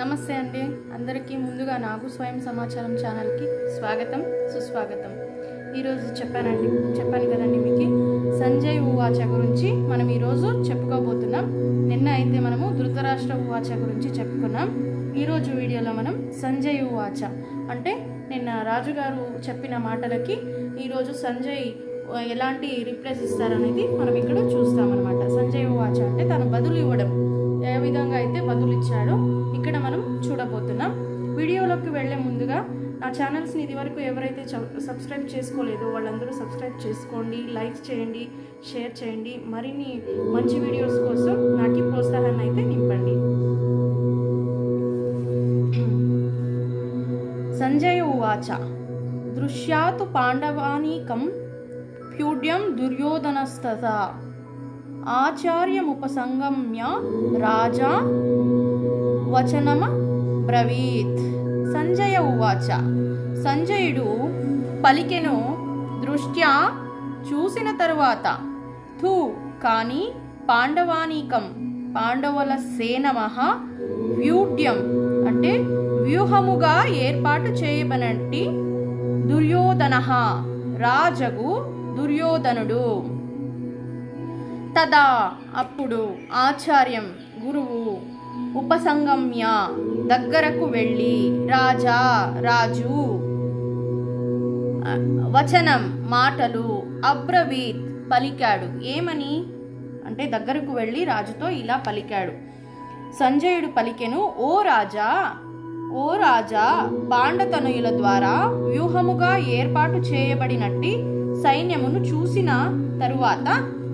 నమస్తే అండి. అందరికీ ముందుగా నాకు స్వయం సమాచారం ఛానల్కి స్వాగతం సుస్వాగతం. ఈరోజు చెప్పానండి చెప్పాను కదండి మీకు. సంజయ్ ఉవాచ గురించి మనం ఈరోజు చెప్పుకోబోతున్నాం. నిన్న అయితే మనము ధృతరాష్ట్ర ఉవాచ గురించి చెప్పుకున్నాం. ఈరోజు వీడియోలో మనం సంజయ్ ఉవాచ అంటే నిన్న రాజుగారు చెప్పిన మాటలకి ఈరోజు సంజయ్ ఎలాంటి రిప్లేస్ ఇస్తారనేది మనం ఇక్కడ చూస్తామన్నమాట. సంజయ్ వాచ అంటే తను బదులు ఇవ్వడం. ఏ విధంగా అయితే బదులు ఇచ్చాడో ఇక్కడ మనం చూడబోతున్నాం. వీడియోలోకి వెళ్ళే ముందుగా నా ఛానల్స్ని ఇదివరకు ఎవరైతే సబ్స్క్రైబ్ చేసుకోలేదో వాళ్ళందరూ సబ్స్క్రైబ్ చేసుకోండి లైక్ చేయండి షేర్ చేయండి. మరిన్ని మంచి వీడియోస్ కోసం నాకు ప్రోత్సాహాన్ని అయితే నింపండి. సంజయ ఉవాచ దృశ్యాతు పాండవానీకం ప్యూడ్యం దుర్యోధనస్తథ. ఆచార్యముపసంగమ్య రాజా వచనమ బ్రవీత్. సంజయ ఉవాచ. సంజయుడు పలికెను దృష్ట్యా చూసిన తరువాత. థూ కానీ పాండవానీకం పాండవుల సేనమహ వ్యూఢ్యం అంటే వ్యూహముగా ఏర్పాటు చేయబనట్టి దుర్యోధన రాజగు దుర్యోధనుడు. తదా అప్పుడు ఆచార్యం గురువు ఉపసంగమ్య దగ్గరకు వెళ్ళి రాజా రాజు వచనం మాటలు అబ్రవీత్ పలికాడు. ఏమని? అంటే దగ్గరకు వెళ్ళి రాజుతో ఇలా పలికాడు. సంజయుడు పలికెను ఓ రాజా ఓ రాజా పాండతనుయుల ద్వారా వ్యూహముగా ఏర్పాటు చేయబడినట్టి సైన్యమును చూసిన తరువాత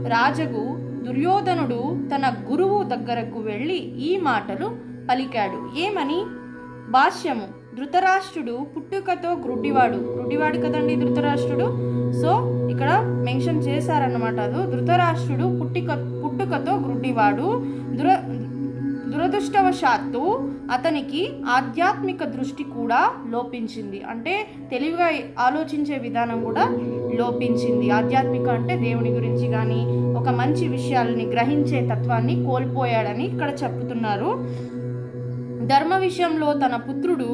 రాజగు దుర్యోధనుడు తన గురువు దగ్గరకు వెళ్ళి ఈ మాటలు పలికాడు. ఏమని? భాష్యము ధృతరాష్ట్రుడు పుట్టుకతో గ్రుడ్డివాడు గ్రుడ్డివాడు కదండి ధృతరాష్ట్రుడు? సో ఇక్కడ మెన్షన్ చేశారన్నమాట. అది ధృతరాష్ట్రుడు పుట్టిక పుట్టుకతో గ్రుడ్డివాడు దుర దురదృష్టవశాత్తు అతనికి ఆధ్యాత్మిక దృష్టి కూడా లోపించింది. అంటే తెలివిగా ఆలోచించే విధానం కూడా లోపించింది. ఆధ్యాత్మిక అంటే దేవుని గురించి కానీ ఒక మంచి విషయాలని గ్రహించే తత్వాన్ని కోల్పోయాడని ఇక్కడ చెప్తున్నారు. ధర్మ విషయంలో తన పుత్రుడు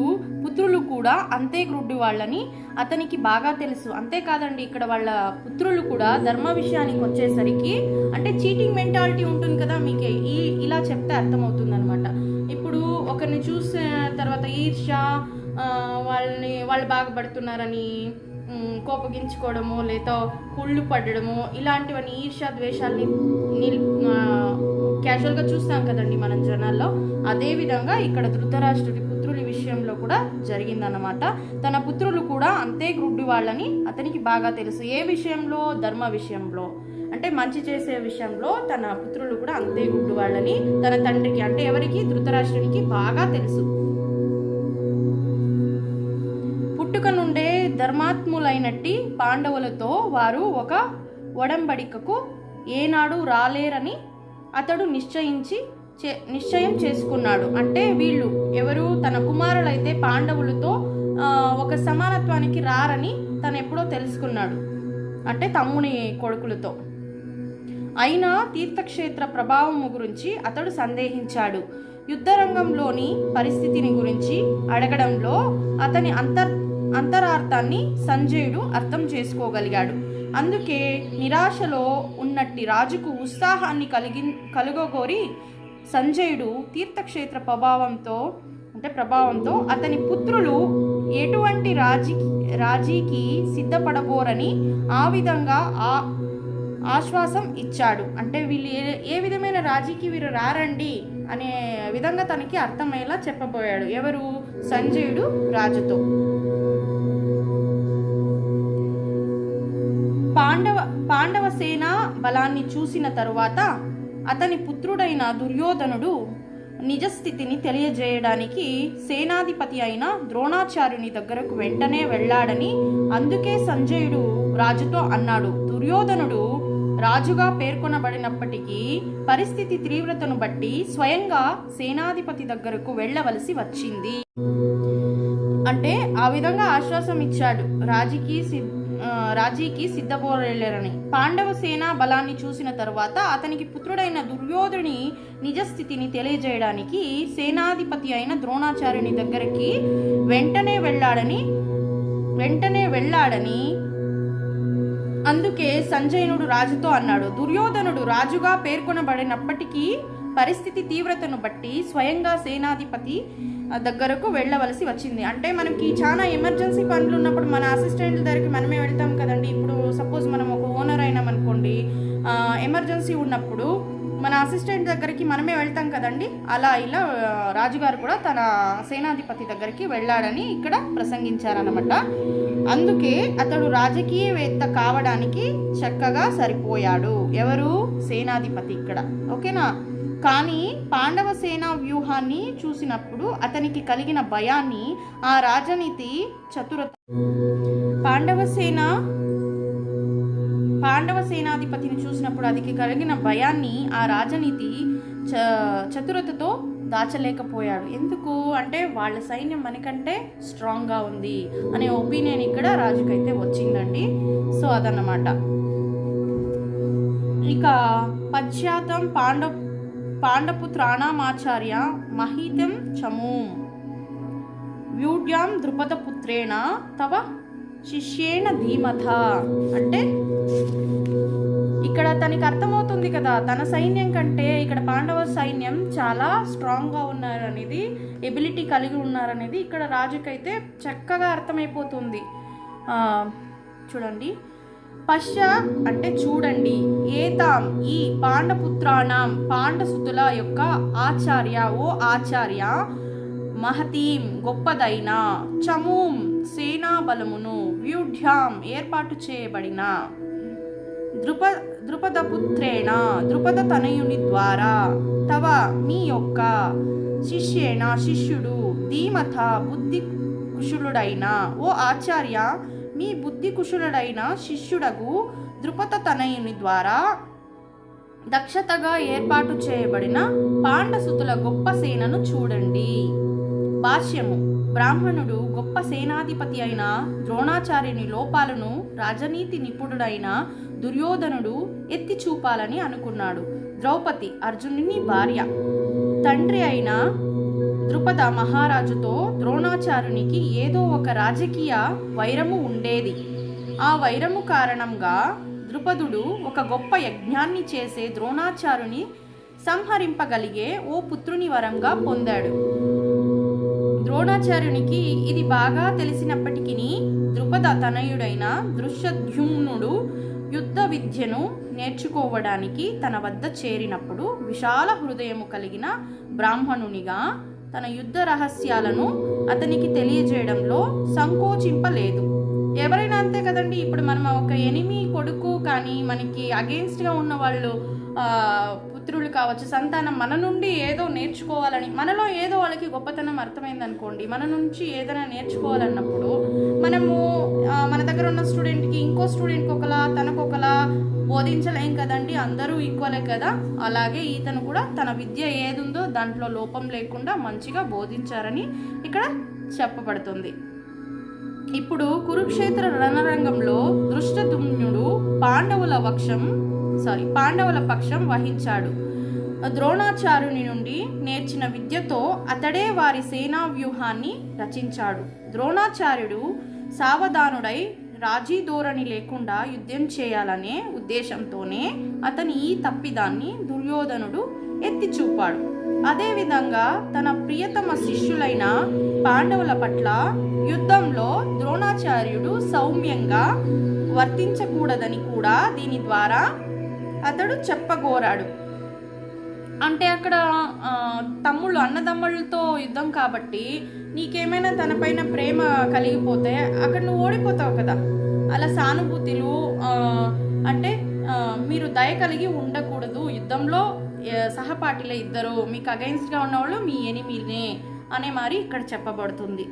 పుత్రులు కూడా అంతే గ్రుడ్డి వాళ్ళని అతనికి బాగా తెలుసు. అంతేకాదండి ఇక్కడ వాళ్ళ పుత్రులు కూడా ధర్మ విషయానికి వచ్చేసరికి అంటే చీటింగ్ మెంటాలిటీ ఉంటుంది కదా మీకే ఈ ఇలా చెప్తే అర్థమవుతుంది అనమాట ఇప్పుడు ఒకరిని చూసిన తర్వాత ఈర్ష్య వాళ్ళని వాళ్ళు బాగుపడుతున్నారని కోపగించుకోవడము లేదా కుళ్ళు పడడము ఇలాంటివన్నీ ఈర్ష్య ద్వేషాల్ని నిల్ క్యాజువల్గా చూస్తాం కదండి మనం జనాల్లో. అదేవిధంగా ఇక్కడ ధృతరాష్ట్రుడి పుత్రుల విషయంలో కూడా జరిగిందన్నమాట. తన పుత్రులు కూడా అంతే గ్రుడ్డి వాళ్ళని అతనికి బాగా తెలుసు. ఏ విషయంలో? ధర్మ విషయంలో. అంటే మంచి చేసే విషయంలో తన పుత్రులు కూడా అంతే గుడ్డు వాళ్ళని తన తండ్రికి అంటే ఎవరికి? ధృతరాష్ట్రునికి బాగా తెలుసు. ధర్మాత్ములైనట్టి పాండవులతో వారు ఒక ఒడంబడికకు ఏనాడు రాలేరని అతడు నిశ్చయించి చే- నిశ్చయం చేసుకున్నాడు. అంటే వీళ్ళు ఎవరు? తన కుమారులైతే పాండవులతో ఒక సమానత్వానికి రారని తను ఎప్పుడో తెలుసుకున్నాడు. అంటే తమ్ముని కొడుకులతో. అయినా తీర్థక్షేత్ర ప్రభావము గురించి అతడు సందేహించాడు. యుద్ధరంగంలోని పరిస్థితిని గురించి అడగడంలో అతని అంతర్ అంతరార్థాన్ని సంజయుడు అర్థం చేసుకోగలిగాడు. అందుకే నిరాశలో ఉన్నట్టి రాజుకు ఉత్సాహాన్ని కలిగి కలుగగోరి సంజయుడు తీర్థక్షేత్ర ప్రభావంతో అంటే ప్రభావంతో అతని పుత్రులు ఎటువంటి రాజీ రాజీకి సిద్ధపడబోరని ఆ విధంగా ఆ ఆశ్వాసం ఇచ్చాడు. అంటే వీళ్ళు ఏ ఏ విధమైన రాజీకి వీరు రారండి అనే విధంగా తనకి అర్థమయ్యేలా చెప్పబోయాడు. ఎవరు? సంజయుడు రాజుతో. పాండవ సేన బలాన్ని చూసిన తరువాత అతని పుత్రుడైన దుర్యోధనుడు నిజస్థితిని తెలియజేయడానికి సేనాధిపతి అయిన ద్రోణాచార్యుని దగ్గరకు వెంటనే వెళ్ళాడని అందుకే సంజయుడు రాజుతో అన్నాడు. దుర్యోధనుడు రాజుగా పేర్కొనబడినప్పటికీ పరిస్థితి తీవ్రతను బట్టి స్వయంగా సేనాధిపతి దగ్గరకు వెళ్ళవలసి వచ్చింది. అంటే ఆ విధంగా ఆశ్వాసం ఇచ్చాడు రాజుకి సిద్ధ రాజీకి సిద్ధపోలేరని పాండవ సేనా బలాన్ని చూసిన తరువాత అతనికి పుత్రుడైన దుర్యోధుని నిజస్థితిని తెలియజేయడానికి సేనాధిపతి అయిన ద్రోణాచార్యుని దగ్గరికి వెంటనే వెళ్ళాడని వెంటనే వెళ్ళాడని అందుకే సంజయనుడు రాజుతో అన్నాడు. దుర్యోధనుడు రాజుగా పేర్కొనబడినప్పటికీ పరిస్థితి తీవ్రతను బట్టి స్వయంగా సేనాధిపతి దగ్గరకు వెళ్ళవలసి వచ్చింది. అంటే మనకి చాలా ఎమర్జెన్సీ పనులు ఉన్నప్పుడు మన అసిస్టెంట్ల దగ్గరికి మనమే వెళ్తాం కదండి. ఇప్పుడు సపోజ్ మనం ఒక ఓనర్ అయినాం అనుకోండి ఎమర్జెన్సీ ఉన్నప్పుడు మన అసిస్టెంట్ దగ్గరికి మనమే వెళ్తాం కదండి. అలా ఇలా రాజుగారు కూడా తన సేనాధిపతి దగ్గరికి వెళ్ళాడని ఇక్కడ ప్రసంగించారనమాట అందుకే అతడు రాజకీయవేత్త కావడానికి చక్కగా సరిపోయాడు. ఎవరు? సేనాధిపతి ఇక్కడ. ఓకేనా? కానీ పాండవ సేనా వ్యూహాన్ని చూసినప్పుడు అతనికి కలిగిన భయాన్ని ఆ రాజనీతి చతురత పాండవ సేన పాండవ సేనాధిపతిని చూసినప్పుడు అదికి కలిగిన భయాన్ని ఆ రాజనీతి చ చతురతతో దాచలేకపోయాడు. ఎందుకు? అంటే వాళ్ళ సైన్యం మనకంటే స్ట్రాంగ్గా ఉంది అనే ఒపీనియన్ ఇక్కడ రాజుకైతే వచ్చిందండి. సో అదన్నమాట. ఇక పశ్చాత్తం పాండవ పాండపుత్రాణమాచార్య మహితం చమూం. వ్యూఢ్యాం ద్రుపదపుత్రేణ తవ శిష్యేణ ధీమథ. అంటే ఇక్కడ తనకి అర్థమవుతుంది కదా తన సైన్యం కంటే ఇక్కడ పాండవ సైన్యం చాలా స్ట్రాంగ్గా ఉన్నారనేది ఎబిలిటీ కలిగి ఉన్నారనేది ఇక్కడ రాజుకైతే చక్కగా అర్థమైపోతుంది. చూడండి. పశ్చ అంటే చూడండి ఏతాం ఈ పాండపుత్రాణం పాండసుతుల యొక్క ఆచార్య ఓ ఆచార్య మహతీం గొప్పదైన చమూం సేనా బలమును వ్యూఢ్యాం ఏర్పాటు చేయబడిన ద్రుప ద్రుపదపుత్రేణ ద్రుపద తనయుని ద్వారా తవ మీ యొక్క శిష్యేణ శిష్యుడు ధీమత బుద్ధి కుశులుడైన ఓ ఆచార్య మీ బుద్ధి కుశులుడైన శిష్యుడకు ద్రుపద తనయుని ద్వారా దక్షతగా ఏర్పాటు చేయబడిన పాండసుతుల గొప్ప సేనను చూడండి. భాష్యము. బ్రాహ్మణుడు గొప్ప సేనాధిపతి అయిన ద్రోణాచార్యుని లోపాలను రాజనీతి నిపుణుడైన దుర్యోధనుడు ఎత్తి చూపాలని అనుకున్నాడు. ద్రౌపది అర్జునుని భార్య. తండ్రి అయిన ద్రుపద మహారాజుతో ద్రోణాచార్యునికి ఏదో ఒక రాజకీయ వైరము ఉండేది. ఆ వైరము కారణంగా ద్రుపదుడు ఒక గొప్ప యజ్ఞాన్ని చేసే ద్రోణాచార్యుని సంహరింపగలిగే ఓ పుత్రుని వరంగా పొందాడు. ద్రోణాచార్యునికి ఇది బాగా తెలిసినప్పటికీ ద్రుపద తనయుడైన దృశ్యద్యుమ్నుడు యుద్ధ విద్యను నేర్చుకోవడానికి తన వద్ద చేరినప్పుడు విశాల హృదయము కలిగిన బ్రాహ్మణునిగా తన యుద్ధ రహస్యాలను అతనికి తెలియజేయడంలో సంకోచింపలేదు. ఎవరైనా అంతే కదండి ఇప్పుడు మనం ఒక ఎనిమి కొడుకు కానీ మనకి అగెన్స్ట్గా ఉన్న వాళ్ళు పుత్రులు కావచ్చు సంతానం మన నుండి ఏదో నేర్చుకోవాలని మనలో ఏదో వాళ్ళకి గొప్పతనం అర్థమైంది అనుకోండి మన నుంచి ఏదైనా నేర్చుకోవాలన్నప్పుడు మనము మన దగ్గర ఉన్న స్టూడెంట్కి ఇంకో స్టూడెంట్కి ఒకలా తనకు ఒకలా బోధించలేం కదండి అందరూ ఈక్వలే కదా? అలాగే ఈతను కూడా తన విద్య ఏది ఉందో దాంట్లో లోపం లేకుండా మంచిగా బోధించారని ఇక్కడ చెప్పబడుతుంది. ఇప్పుడు కురుక్షేత్ర రణరంగంలో దృష్టదుమ్యుడు పాండవుల వక్షం సారీ పాండవుల పక్షం వహించాడు. ద్రోణాచార్యుని నుండి నేర్చిన విద్యతో అతడే వారి సేనా వ్యూహాన్ని రచించాడు. ద్రోణాచార్యుడు సావధానుడై రాజీ ధోరణి లేకుండా యుద్ధం చేయాలనే ఉద్దేశంతోనే అతని ఈ తప్పిదాన్ని దుర్యోధనుడు ఎత్తి చూపాడు అదేవిధంగా తన ప్రియతమ శిష్యులైన పాండవుల పట్ల యుద్ధంలో ద్రోణాచార్యుడు సౌమ్యంగా వర్తించకూడదని కూడా దీని ద్వారా అతడు చెప్పగోరాడు. అంటే అక్కడ తమ్ముళ్ళు అన్నదమ్ముళ్ళతో యుద్ధం కాబట్టి నీకేమైనా తనపైన ప్రేమ కలిగిపోతే అక్కడ నువ్వు ఓడిపోతావు కదా. అలా సానుభూతులు అంటే మీరు దయ కలిగి ఉండకూడదు. యుద్ధంలో సహపాఠిల సహపాఠిలే ఇద్దరు. మీకు అగైన్స్ట్గా ఉన్నవాళ్ళు మీ ఎనిమినే అనే మరి ఇక్కడ చెప్పబడుతుంది.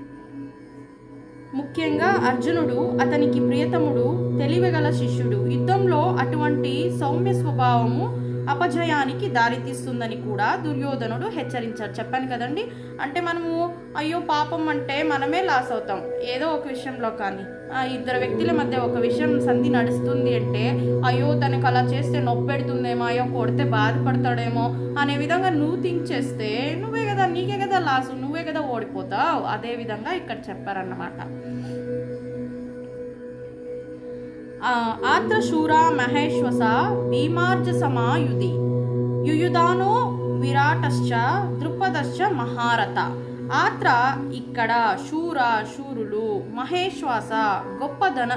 ముఖ్యంగా అర్జునుడు అతనికి ప్రియతముడు తెలివిగల శిష్యుడు. యుద్ధంలో అటువంటి సౌమ్య స్వభావము అపజయానికి దారితీస్తుందని కూడా దుర్యోధనుడు హెచ్చరించారు చెప్పాను కదండి. అంటే మనము అయ్యో పాపం అంటే మనమే లాస్ అవుతాం. ఏదో ఒక విషయంలో కానీ ఇద్దరు వ్యక్తుల మధ్య ఒక విషయం సంధి నడుస్తుంది అంటే అయ్యో తనకు అలా చేస్తే నొప్పి పెడుతుందేమో అయ్యో కొడితే బాధపడతాడేమో అనే విధంగా నువ్వు థింక్ చేస్తే నువ్వే కదా నీకే కదా లాసు నువ్వే కదా ఓడిపోతావు. అదే విధంగా ఇక్కడ చెప్పారన్నమాట. ఆ, ఆత్ర మహేశ్వస భీమార్జ సమాయుధి యుయుధానో విరాటశ్చ దృపదశ్చ మహారథ. ఆత్ర ఇక్కడ శూర శూరులు మహేశ్వాస గొప్ప ధన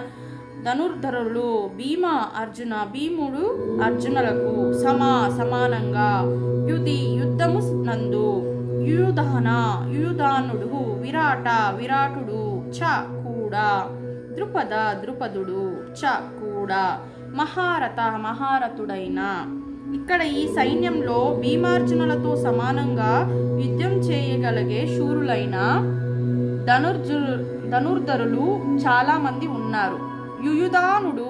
ధనుర్ధరులు భీమ అర్జున భీముడు అర్జునులకు సమా సమానంగా యుధి యుద్ధము నందు. యుయుధాన యుయుధానుడు విరాట విరాటుడు చ కూడా. ద్రుపద ద్రుపదుడు. చ కూడా. మహారథ మహారథుడైన. ఇక్కడ ఈ సైన్యంలో భీమార్జునులతో సమానంగా యుద్ధం చేయగలిగే శూరులైన ధనుర్జు ధనుర్ధరులు చాలామంది ఉన్నారు. యుయుధానుడు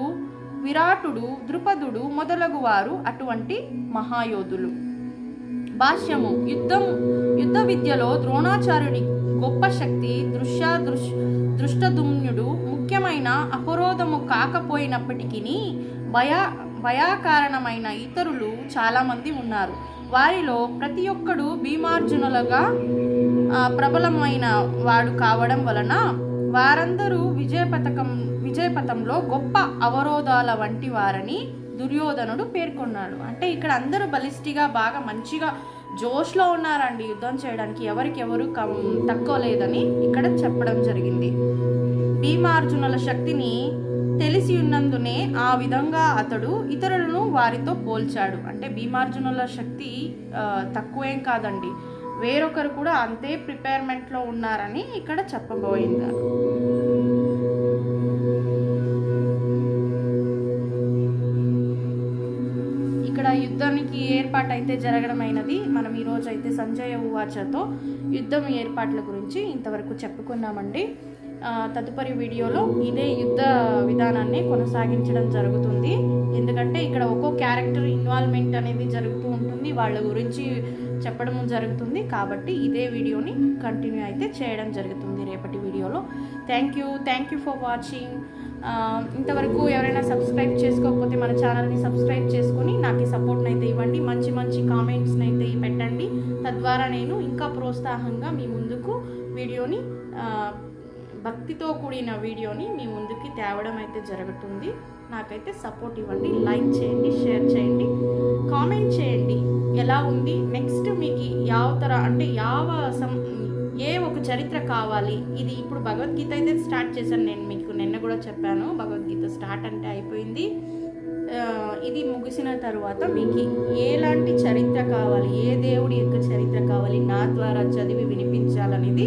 విరాటుడు ద్రుపదుడు మొదలగు వారు అటువంటి మహాయోధులు. భాష్యము యుద్ధం యుద్ధ విద్యలో ద్రోణాచార్యుడి గొప్ప శక్తి దృశ్య దృష్ దృష్టదుమ్నుడు ముఖ్యమైన అపరోధము కాకపోయినప్పటికీ భయా భయాకారణమైన ఇతరులు చాలామంది ఉన్నారు. వారిలో ప్రతి ఒక్కడు భీమార్జునులుగా ప్రబలమైన వాడు కావడం వలన వారందరూ విజయ పథకం విజయ పథంలో గొప్ప అవరోధాల వంటి వారని దుర్యోధనుడు పేర్కొన్నాడు. అంటే ఇక్కడ అందరూ బలిష్టిగా బాగా మంచిగా జోష్లో ఉన్నారండి యుద్ధం చేయడానికి. ఎవరికెవరు కం తక్కువ లేదని ఇక్కడ చెప్పడం జరిగింది. భీమార్జునుల శక్తిని తెలిసి ఉన్నందునే ఆ విధంగా అతడు ఇతరులను వారితో పోల్చాడు. అంటే భీమార్జునుల శక్తి తక్కువేం కాదండి. వేరొకరు కూడా అంతే ప్రిపేర్మెంట్లో ఉన్నారని ఇక్కడ చెప్పబోయింది. ఇక్కడ యుద్ధానికి ఏర్పాటు అయితే జరగడమైనది మనం ఈరోజు అయితే సంజయ ఉవాచతో యుద్ధం ఏర్పాట్ల గురించి ఇంతవరకు చెప్పుకున్నామండి. తదుపరి వీడియోలో ఇదే యుద్ధ విధానాన్ని కొనసాగించడం జరుగుతుంది. ఎందుకంటే ఇక్కడ ఒక్కో క్యారెక్టర్ ఇన్వాల్వ్మెంట్ అనేది జరుగుతూ ఉంటుంది. వాళ్ళ గురించి చెప్పడం జరుగుతుంది. కాబట్టి ఇదే వీడియోని కంటిన్యూ అయితే చేయడం జరుగుతుంది రేపటి వీడియోలో. Thank you thank you for watching ఇంతవరకు ఎవరైనా సబ్స్క్రైబ్ చేసుకోకపోతే మన ఛానల్ని సబ్స్క్రైబ్ చేసుకొని నాకు ఈ సపోర్ట్ని అయితే ఇవ్వండి. మంచి మంచి కామెంట్స్ని అయితే పెట్టండి. తద్వారా నేను ఇంకా ప్రోత్సాహంగా మీ ముందుకు వీడియోని భక్తితో కూడిన వీడియోని మీ ముందుకి తేవడం అయితే జరుగుతుంది. నాకైతే సపోర్ట్ ఇవ్వండి లైక్ చేయండి షేర్ చేయండి కామెంట్ చేయండి. ఎలా ఉంది? నెక్స్ట్ మీకు యావతర అంటే యావ సం ఏ ఒక చరిత్ర కావాలి? ఇది ఇప్పుడు భగవద్గీత అయితే స్టార్ట్ చేశాను నేను మీకు నిన్న కూడా చెప్పాను. భగవద్గీత స్టార్ట్ అంటే అయిపోయింది. ఇది ముగిసిన తర్వాత మీకు ఎలాంటి చరిత్ర కావాలి? ఏ దేవుడి యొక్క చరిత్ర కావాలి? నా ద్వారా చదివి వినిపించాలనేది